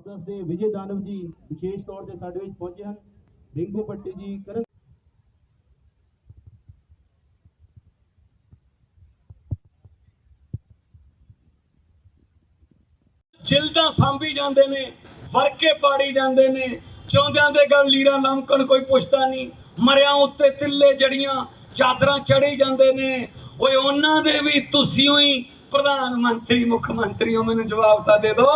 ਆਪਦਸ ਦੇ ਵਿਜੇ ਦਾਨਵ ਜੀ ਵਿਸ਼ੇਸ਼ ਤੌਰ ਤੇ ਸਾਡੇ ਵਿੱਚ ਪਹੁੰਚੇ ਹਨ। ਰਿੰਕੂ ਪੱਟੀ ਜੀ, ਕਰਨ ਜਿਲਦਾਂ ਸਾਂਭੀ ਜਾਂਦੇ ਨੇ, ਵਰਕੇ ਪਾੜੀ ਜਾਂਦੇ ਨੇ। ਚੌਂਦਿਆਂ ਦੇ ਗੱਲ ਲੀਰਾ ਲਮਕਣ ਕੋਈ ਪੁੱਛਦਾ ਨਹੀਂ। ਮਰਿਆਂ ਉੱਤੇ ਤਿੱਲੇ ਜੜੀਆਂ, ਚਾਦਰਾਂ ਚੜੀ ਜਾਂਦੇ ਨੇ। ਓਏ ਉਹਨਾਂ ਦੇ ਵੀ ਤੁਸੀਂ ਹੀ ਪ੍ਰਧਾਨ ਮੰਤਰੀ, ਮੁੱਖ ਮੰਤਰੀ ਹੋ ਮੈਨੂੰ ਜਵਾਬ ਤਾਂ ਦੇ ਦਿਓ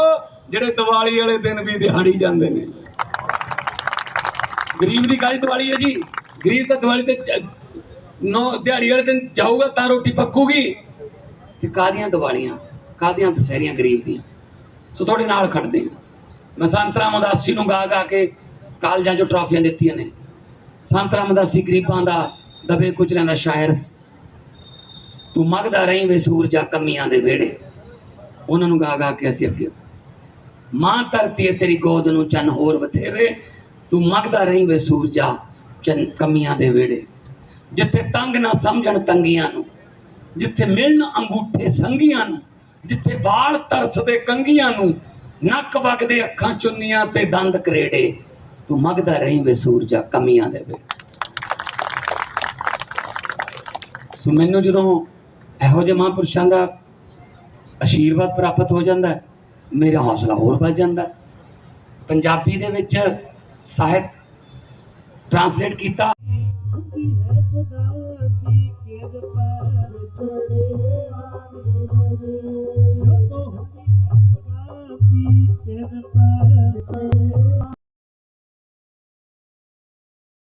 ਜਿਹੜੇ ਦੀਵਾਲੀ ਵਾਲੇ ਦਿਨ ਵੀ ਦਿਹਾੜੀ ਜਾਂਦੇ ਨੇ। ਗਰੀਬ ਦੀ ਕਾਹਦੀ ਦੀਵਾਲੀ ਹੈ ਜੀ। ਗਰੀਬ ਤਾਂ ਦੀਵਾਲੀ ਤੇ ਜ- ਨੌ, ਦਿਹਾੜੀ ਵਾਲੇ ਦਿਨ ਜਾਊਗਾ ਤਾਂ ਰੋਟੀ ਪੱਕੂਗੀ। ਤੇ ਕਾਹਦੀਆਂ ਦੀਵਾਲੀਆਂ? ਕਾਹਦੀਆਂ ਦਸਹਿਰੀਆਂ ਗਰੀਬ ਦੀਆਂ? ਸੋ ਤੁਹਾਡੇ ਨਾਲ ਖੜਦੇ ਹਾਂ। ਮੈਂ ਸੰਤ ਰਾਮਦਾਸੀ ਨੂੰ ਗਾ ਗਾ ਕੇ ਕਾਲਜਾਂ 'ਚੋਂ ਟਰਾਫੀਆਂ ਦਿੱਤੀਆਂ ਨੇ। ਸੰਤ ਰਾਮਦਾਸੀ ਗਰੀਬਾਂ ਦਾ ਦਬੇ ਕੁਚਲਿਆਂ ਦਾ ਸ਼ਾਇਰ ਤੂੰ ਮੰਗਦਾ ਰਹੀ ਵੇ ਸੂਰਜਾ ਕਮੀਆਂ ਦੇ ਵਿਹੜੇ। ਉਹਨਾਂ ਨੂੰ ਗਾ ਗਾ ਕੇ ਅਸੀਂ ਅੱਗੇ ਮਾਂ ਧਰਤੀ ਤੇਰੀ ਗੋਦ ਨੂੰ ਚੰਨ ਹੋਰ ਬਥੇਰੇ। ਤੂੰ ਮੰਗਦਾ ਰਹੀ ਵੇ ਸੂਰਜਾ ਚੰਨ ਕਮੀਆਂ ਦੇ ਵਿਹੜੇ। ਜਿੱਥੇ ਤੰਗ ਨਾ ਸਮਝਣ ਤੰਗੀਆਂ ਨੂੰ, ਜਿੱਥੇ ਮਿਲਣ ਅੰਗੂਠੇ ਸੰਗੀਆਂ ਨੂੰ, ਜਿੱਥੇ ਵਾਲ ਤਰਸਦੇ ਕੰਗੀਆਂ ਨੂੰ, ਨੱਕ ਵਗਦੇ ਅੱਖਾਂ ਚੁੰਨੀਆਂ ਤੇ ਦੰਦ ਕਰੇੜੇ, ਤੂੰ ਮੰਗਦਾ ਰਹੀ ਵੇ ਸੂਰਜਾ ਕਮੀਆਂ ਦੇ ਵੇ ਸੋ ਮੈਨੂੰ ਜਦੋਂ ਇਹੋ ਜਿਹੇ ਮਹਾਂਪੁਰਸ਼ਾਂ ਦਾ ਅਸ਼ੀਰਵਾਦ ਪ੍ਰਾਪਤ ਹੋ ਜਾਂਦਾ ਮੇਰਾ ਹੌਸਲਾ ਹੋਰ ਵੱਧ ਜਾਂਦਾ ਪੰਜਾਬੀ ਦੇ ਵਿੱਚ ਸਾਹਿਤ ਟ੍ਰਾਂਸਲੇਟ ਕੀਤਾ।